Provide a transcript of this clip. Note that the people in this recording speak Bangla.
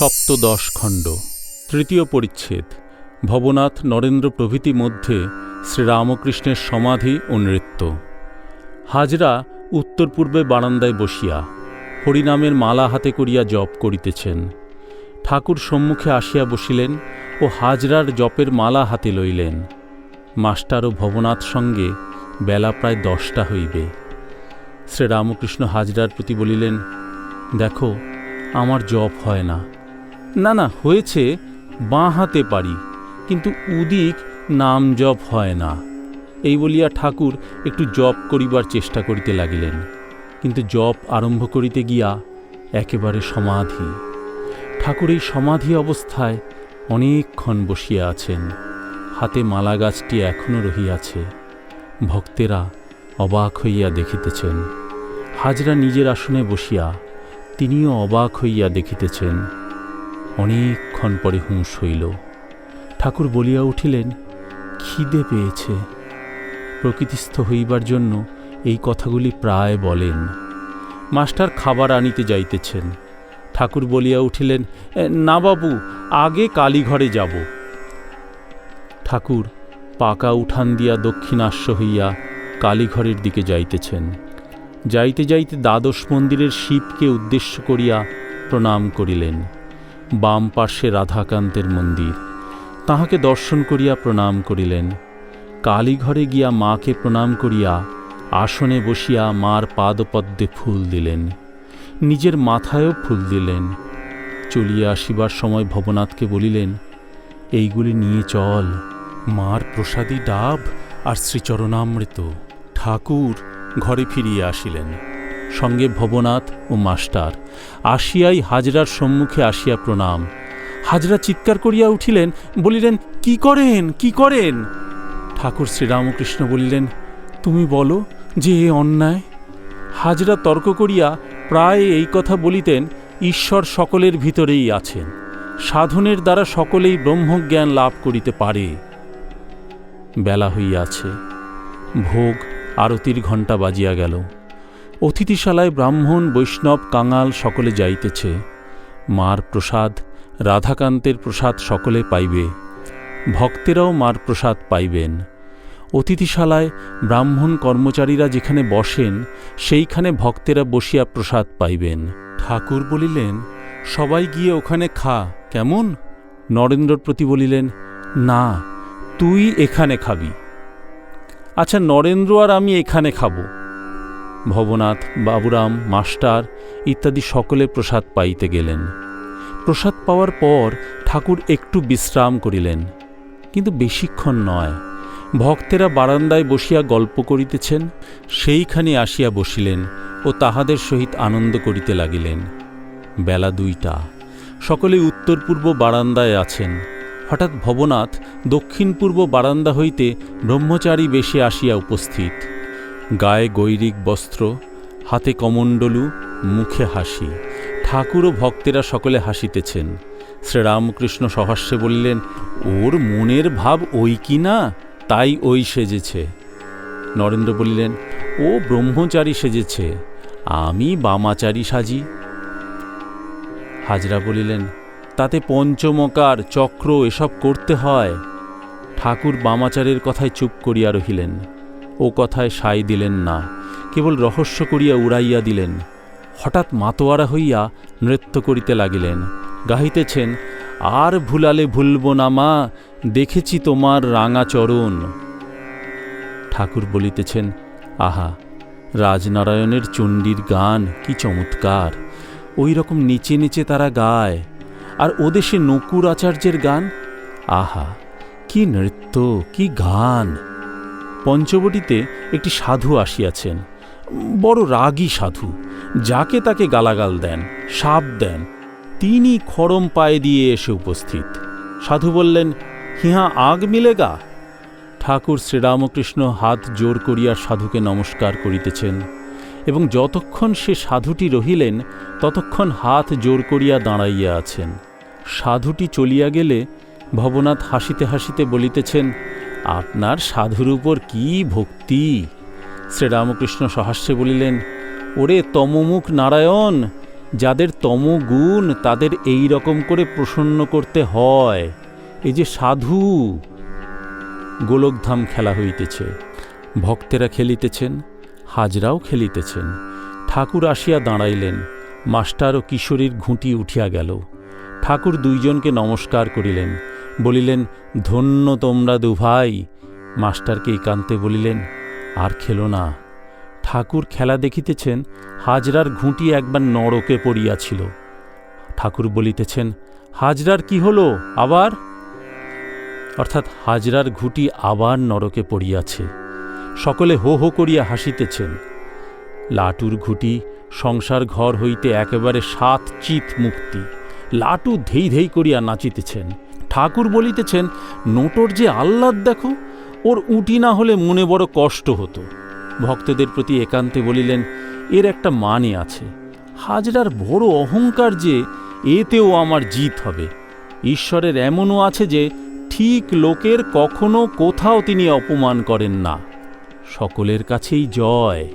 সপ্তদশ খণ্ড। তৃতীয় পরিচ্ছেদ। ভবনাথ নরেন্দ্র প্রভৃতি মধ্যে শ্রীরামকৃষ্ণের সমাধি ও নৃত্য। হাজরা উত্তর পূর্বে বারান্দায় বসিয়া হরিনামের মালা হাতে করিয়া জপ করিতেছেন। ঠাকুর সম্মুখে আসিয়া বসিলেন ও হাজরার জপের মালা হাতে লইলেন। মাস্টার ও ভবনাথ সঙ্গে বেলা প্রায় দশটা হইবে। শ্রীরামকৃষ্ণ হাজরার প্রতি বলিলেন, দেখো, আমার জপ হয় না। না না, হয়েছে, বাঁ হাতে পারি, কিন্তু উদিক নাম জপ হয় না। এই বলিয়া ঠাকুর একটু জপ করিবার চেষ্টা করিতে লাগিলেন, কিন্তু জপ আরম্ভ করিতে গিয়া একেবারে সমাধি। ঠাকুর এই সমাধি অবস্থায় অনেকক্ষণ বসিয়া আছেন, হাতে মালা গাছটি এখনও রহিয়াছে। ভক্তেরা অবাক হইয়া দেখিতেছেন। হাজরা নিজের আসনে বসিয়া, তিনিও অবাক হইয়া দেখিতেছেন। অনেকক্ষণ পরে হুঁশ হইল। ঠাকুর বলিয়া উঠিলেন, খিদে পেয়েছে। প্রকৃতিস্থ হইবার জন্য এই কথাগুলি প্রায় বলেন। মাস্টার খাবার আনিতে যাইতেছেন। ঠাকুর বলিয়া উঠিলেন, না বাবু, আগে কালীঘরে যাব। ঠাকুর পাকা উঠান দিয়া দক্ষিণাস্য হইয়া কালীঘরের দিকে যাইতেছেন। যাইতে যাইতে দ্বাদশ মন্দিরের শিবকে উদ্দেশ্য করিয়া প্রণাম করিলেন। বাম পার্শ্বে রাধাকান্তের মন্দির। তাহাকে দর্শন করিয়া প্রণাম করিলেন। কালীঘরে গিয়া মাকে প্রণাম করিয়া আসনে বসিয়া মার পাদপদ্মে ফুল দিলেন। নিজের মাথায়ও ফুল দিলেন। চলিয়া আসিবার সময় ভবনাথকে বলিলেন, এইগুলি নিয়ে চল। মার প্রসাদী ডাব আর শ্রীচরণামৃত। ঠাকুর ঘরে ফিরিয়া আসিলেন। সঙ্গে ভবনাথ ও মাস্টার। আসিয়াই হাজরার সম্মুখে আসিয়া প্রণাম। হাজরা চিৎকার করিয়া উঠিলেন, বলিলেন, কি করেন কি করেন? ঠাকুর শ্রীরামকৃষ্ণ বলিলেন, তুমি বলো যে এ অন্যায়? হাজরা তর্ক করিয়া প্রায় এই কথা বলিতেন, ঈশ্বর সকলের ভিতরেই আছেন। সাধনের দ্বারা সকলেই ব্রহ্মজ্ঞান লাভ করিতে পারে। বেলা হইয়াছে। ভোগ, আরতির ঘণ্টা বাজিয়া গেল। অতিথিশালায় ব্রাহ্মণ, বৈষ্ণব, কাঙাল সকলে যাইতেছে। মার প্রসাদ, রাধাকান্তের প্রসাদ সকলে পাইবে। ভক্তেরাও মার প্রসাদ পাইবেন। অতিথিশালায় ব্রাহ্মণ কর্মচারীরা যেখানে বসেন, সেইখানে ভক্তেরা বসিয়া প্রসাদ পাইবেন। ঠাকুর বলিলেন, সবাই গিয়ে ওখানে খা, কেমন? নরেন্দ্রর প্রতি বলিলেন, না, তুই এখানে খাবি। আচ্ছা নরেন্দ্র আর আমি এখানে খাব। ভবনাথ, বাবুরাম, মাস্টার ইত্যাদি সকলে প্রসাদ পাইতে গেলেন। প্রসাদ পাওয়ার পর ঠাকুর একটু বিশ্রাম করিলেন, কিন্তু বেশিক্ষণ নয়। ভক্তেরা বারান্দায় বসিয়া গল্প করিতেছেন, সেইখানে আসিয়া বসিলেন ও তাহাদের সহিত আনন্দ করিতে লাগিলেন। বেলা দুইটা। সকলে উত্তর পূর্ব বারান্দায় আছেন। হঠাৎ ভবনাথ দক্ষিণ পূর্ব বারান্দা হইতে ব্রহ্মচারী বেশে আসিয়া উপস্থিত। গায়ে গৈরিক বস্ত্র, হাতে কমণ্ডলু, মুখে হাসি। ঠাকুর ও ভক্তেরা সকলে হাসিতেছেন। শ্রীরামকৃষ্ণ সহাস্যে বললেন, ওর মনের ভাব ওই কি না? তাই ওই সেজেছে। নরেন্দ্র বলিলেন, ও ব্রহ্মচারী সেজেছে, আমি বামাচারী সাজি। হাজরা বলিলেন, তাতে পঞ্চমকার, চক্র, এসব করতে হয়। ঠাকুর বামাচারের কথায় চুপ করিয়া রহিলেন। ও কথায় সাই দিলেন না, কেবল রহস্য করিয়া উড়াইয়া দিলেন। হঠাৎ মাতোয়ারা হইয়া নৃত্য করিতে লাগিলেন, গাহিতেছেন, আর ভুলালে ভুলব না মা, দেখেছি তোমার রাঙা চরণ। ঠাকুর বলিতেছেন, আহা, রাজনারায়ণের চণ্ডীর গান কি চমৎকার, ওই রকম নিচে নিচে তারা গায়, আর ওদেশে নকুর আচার্যের গান, আহা, কি নৃত্য, কি গান। পঞ্চবটিতে একটি সাধু আসিয়াছেন। বড় রাগী সাধু, যাকে তাকে গালাগাল দেন, সাপ দেন তিনি খড়ম পায়ে দিয়ে এসে উপস্থিত। সাধু বললেন, হিহা, আগ মিলেগা ঠাকুর শ্রীরামকৃষ্ণ হাত জোর করিয়া সাধুকে নমস্কার করিতেছেন এবং যতক্ষণ সে সাধুটি রহিলেন, ততক্ষণ হাত জোর করিয়া দাঁড়াইয়া আছেন। সাধুটি চলিয়া গেলে ভবনাথ হাসিতে হাসিতে বলিতেছেন আপনার সাধুর উপর কি ভক্তি? শ্রীরামকৃষ্ণ সহাস্যে বলিলেন, ওরে তমমুখ নারায়ণ, যাদের তমগুণ তাদের এই রকম করে প্রসন্ন করতে হয়, এই যে সাধু! গোলকধাম খেলা হইতেছে, ভক্তেরা খেলিতেছেন, হাজরাও খেলিতেছেন। ঠাকুর আসিয়া দাঁড়াইলেন, মাস্টার ও কিশোরীর ঘুঁটি উঠিয়া গেল। ঠাকুর দুইজনকে নমস্কার করিলেন। বলিলেন, ধন্য তোমরা দুভাই। মাস্টারকে একান্তে বলিলেন, আর খেলো না। ঠাকুর খেলা দেখিতেছেন, হাজরার ঘুঁটি একবার নরকে পড়িয়াছিল। ঠাকুর বলিতেছেন, হাজরার কি হলো আবার? অর্থাৎ হাজরার ঘুঁটি আবার নরকে পড়িয়াছে। সকলে হো হো করিয়া হাসিতেছেন। লাটুর ঘুঁটি, সংসার ঘর হইতে একেবারে সাত চিত মুক্তি। লাটু ধেই ধেই করিয়া নাচিতেছেন। ঠাকুর বলিতেছেন, নোটর যে আহ্লাদ দেখো, ওর উটি না হলে মনে বড় কষ্ট হতো। ভক্তদের প্রতি একান্তে বলিলেন, এর একটা মানে আছে। হাজরার বড় অহংকার যে, এতেও আমার জিত হবে। ঈশ্বরের এমনও আছে যে, ঠিক লোকের কখনো কোথাও তিনি অপমান করেন না। সকলের কাছেই জয়।